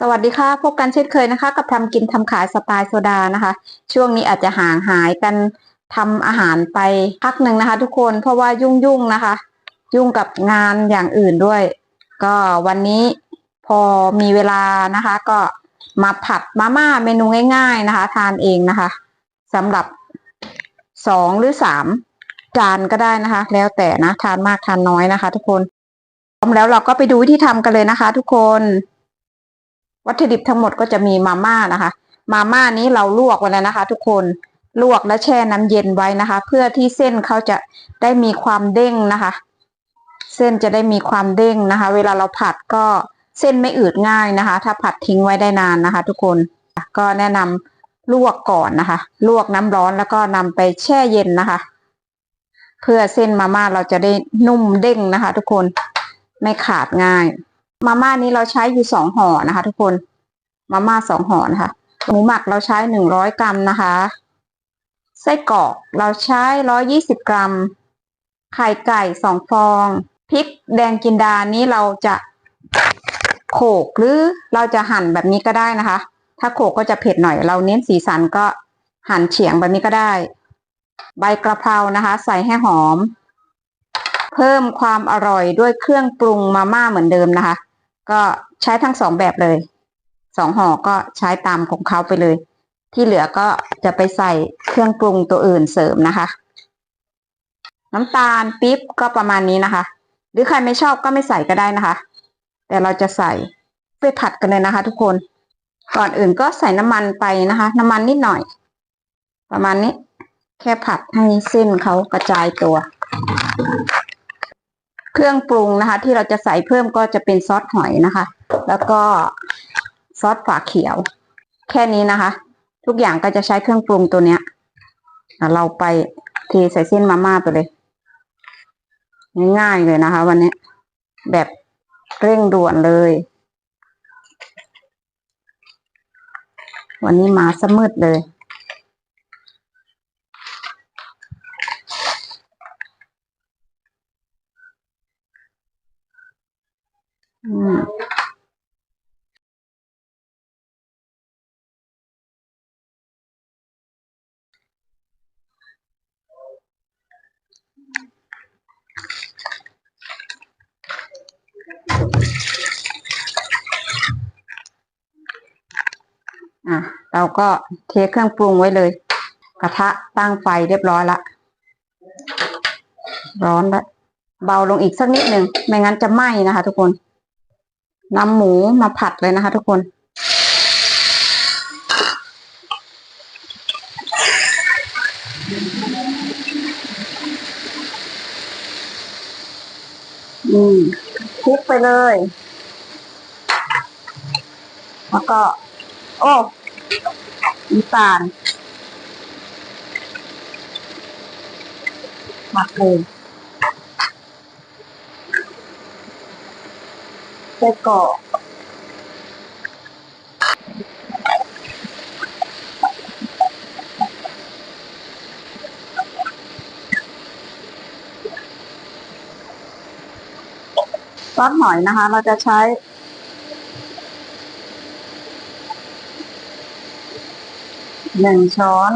สวัสดีค่ะ พบกันเช่นเคยนะคะ กับทำกินทำขายสไตล์โซดานะคะ ช่วงนี้อาจจะห่างหายกันทำอาหารไปพักหนึ่งนะคะ ทุกคนเพราะว่ายุ่งๆนะคะ ยุ่งกับงานอย่างอื่นด้วย ก็วันนี้พอมีเวลานะคะ ก็มาผัดมาม่าเมนูง่ายๆนะคะ ทานเองนะคะสำหรับสองหรือสามจานก็ได้นะคะ แล้วแต่นะ ทานมากทานน้อยนะคะ ทุกคนพร้อมแล้วเราก็ไปดูวิธีทำกันเลยนะคะ ทุกคน วัตถุดิบทั้งหมดก็จะมีมาม่านะคะ มาม่านี้เราลวกไว้แล้วนะคะ ทุกคนลวกและแช่น้ำเย็นไว้นะคะ เพื่อที่เส้นเขาจะได้มีความเด้งนะคะ เส้นจะได้มีความเด้งนะคะ เวลาเราผัดก็เส้นไม่อืดง่ายนะคะ ถ้าผัดทิ้งไว้ได้นานนะคะ ทุกคนก็แนะนำลวกก่อนนะคะ ลวกน้ำร้อนแล้วก็นำไปแช่เย็นนะคะ เพื่อเส้นมาม่าเราจะได้นุ่มเด้งนะคะ ทุกคนไม่ขาดง่าย มาม่านี้เราใช้อยู่สองห่อนะคะ ทุกคนมาม่าสองห่อนะคะหมูหมักเราใช้หนึ่งร้อยกรัมนะคะ ไส้กรอกเราใช้ร้อยี่สิบกรัม ไข่ไก่สองฟองพริกแดงจินดานี้เราจะโขลกหรือเราจะหั่นแบบนี้ก็ได้นะคะ ถ้าโขลกก็จะเผ็ดหน่อย เราเน้นสีสันก็หั่นเฉียงแบบนี้ก็ได้ ใบกระเพรานะคะ ใส่ให้หอม เพิ่มความอร่อยด้วยเครื่องปรุงมาม่าเหมือนเดิมนะคะ ก็ใช้ทั้งสองแบบเลยสองห่อก็ใช้ตามของเขาไปเลย ที่เหลือก็จะไปใส่เครื่องปรุงตัวอื่นเสริมนะคะ น้ำตาลปิ๊บก็ประมาณนี้นะคะ หรือใครไม่ชอบก็ไม่ใส่ก็ได้นะคะ แต่เราจะใส่ไปผัดกันเลยนะคะ ทุกคนก่อนอื่นก็ใส่น้ำมันไปนะคะ น้ำมันนิดหน่อย ประมาณนี้ แค่ผัดให้เส้นเขากระจายตัว เครื่องปรุงนะคะ ที่เราจะใส่เพิ่มก็จะเป็นซอสหอยนะคะ แล้วก็ซอสฝาเขียว แค่นี้นะคะ ทุกอย่างก็จะใช้เครื่องปรุงตัวเนี้ยเราไปเทใส่เส้นมาม่าไปเลย ง่ายๆเลยนะคะ วันนี้แบบเร่งด่วนเลย วันนี้มาสมืดเลย อืมอะเราก็เทเครื่องปรุงไว้เลย กระทะตั้งไฟเรียบร้อยละร้อนแล้วเบาลงอีกสักนิดหนึ่งไม่งั้นจะไหม้นะคะทุกคน นำหมูมาผัดเลยนะคะ ทุกคน อืมคลุกไปเลย แล้วก็ โอ้น้ำตาลหมักเลย ไส้กรอกซอสหอยนะคะ เราจะใช้หนึ่งช้อน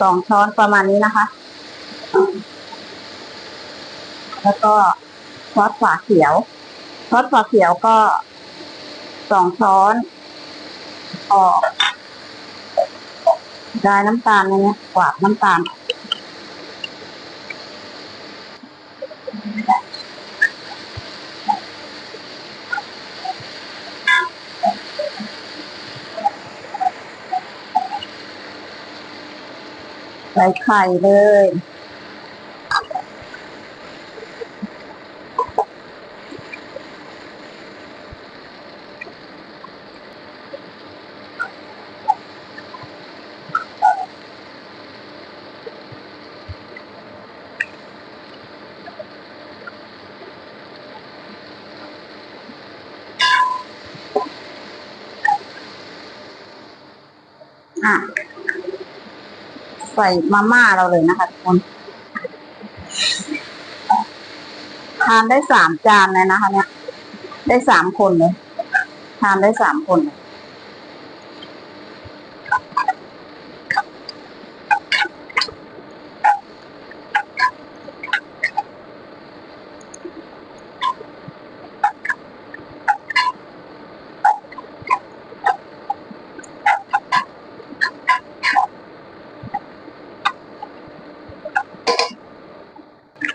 สองช้อนประมาณนี้นะคะ แล้วก็ ซอสฝาเขียวซอสฝาเขียวก็สองช้อนออกได้น้ำตาลในนี้กวาดน้ำตาลใส่ไข่เลย อะ ใส่มาม่าเราเลยนะคะทุกคน ทานได้สามจานเลยนะคะ เนี่ย ได้สามคนเลย ทานได้สามคนเลย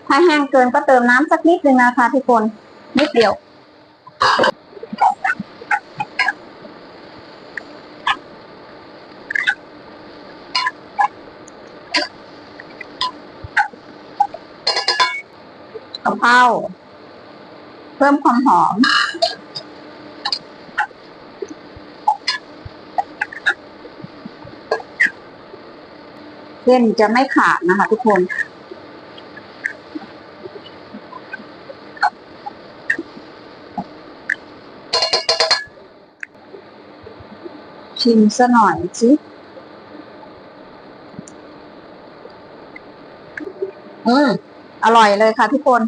ถ้าแห้งเกินก็เติมน้ำสักนิดนึงนะคะทุกคน นิดเดียว กะเพราเพิ่มความหอมเส้นจะไม่ขาดนะคะทุกคน ชิมซะหน่อยสิอืมอร่อยเลยค่ะทุกคน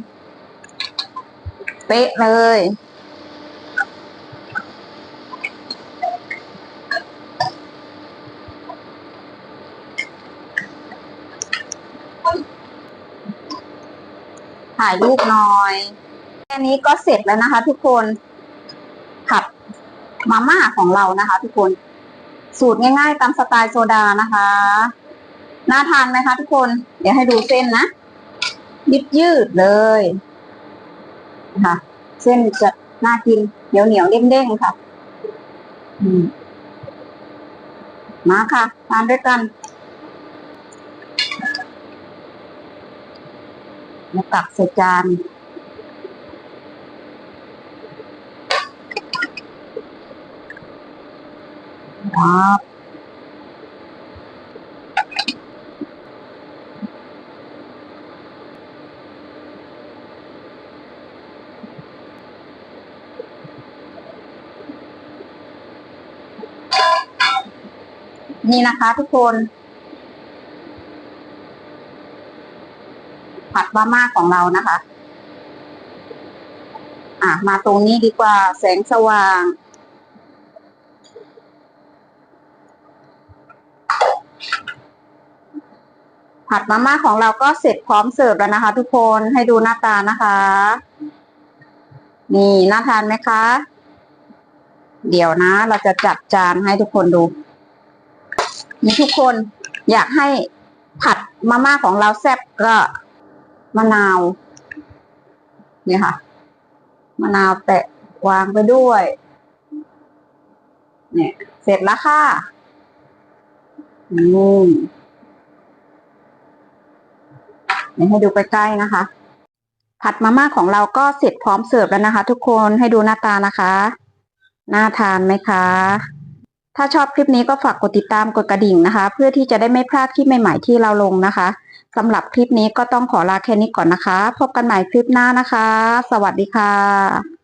เป๊ะเลย ถ่ายรูปหน่อย แค่นี้ก็เสร็จแล้วนะคะทุกคน ผัดมาม่าของเรานะคะทุกคน สูตรง่ายๆ ตามสไตล์โซดานะคะ น่าทานไหมคะทุกคน เดี๋ยวให้ดูเส้นนะยิบยืดเลยนะคะเส้นจะน่ากินเหนียวเหนียวๆเด้งๆค่ะมมาค่ะ ทานด้วยกันมาตักใส่จาน ครับ นี่นะคะทุกคน ผัดมาม่าของเรานะคะ อะ มาตรงนี้ดีกว่าแสงสว่าง ผัดมาม่าของเราก็เสร็จพร้อมเสิร์ฟแล้วนะคะ ทุกคนให้ดูหน้าตานะคะ นี่น่าทานไหมคะ เดี๋ยวนะ เราจะจัดจานให้ทุกคนดู นี่ทุกคนอยากให้ผัดมาม่าของเราแซ่บก็มะนาวเนี่ยค่ะ มะนาวแตะวางไปด้วย เนี่ย เสร็จแล้วค่ะ อืม เดี๋ยวให้ดูใกล้ๆนะคะ ผัดมาม่าของเราก็เสร็จพร้อมเสิร์ฟแล้วนะคะ ทุกคนให้ดูหน้าตานะคะ น่าทานไหมคะ ถ้าชอบคลิปนี้ก็ฝากกดติดตามกดกระดิ่งนะคะ เพื่อที่จะได้ไม่พลาดคลิปใหม่ๆที่เราลงนะคะสำหรับคลิปนี้ก็ต้องขอลาแค่นี้ก่อนนะคะ พบกันใหม่คลิปหน้านะคะ สวัสดีค่ะ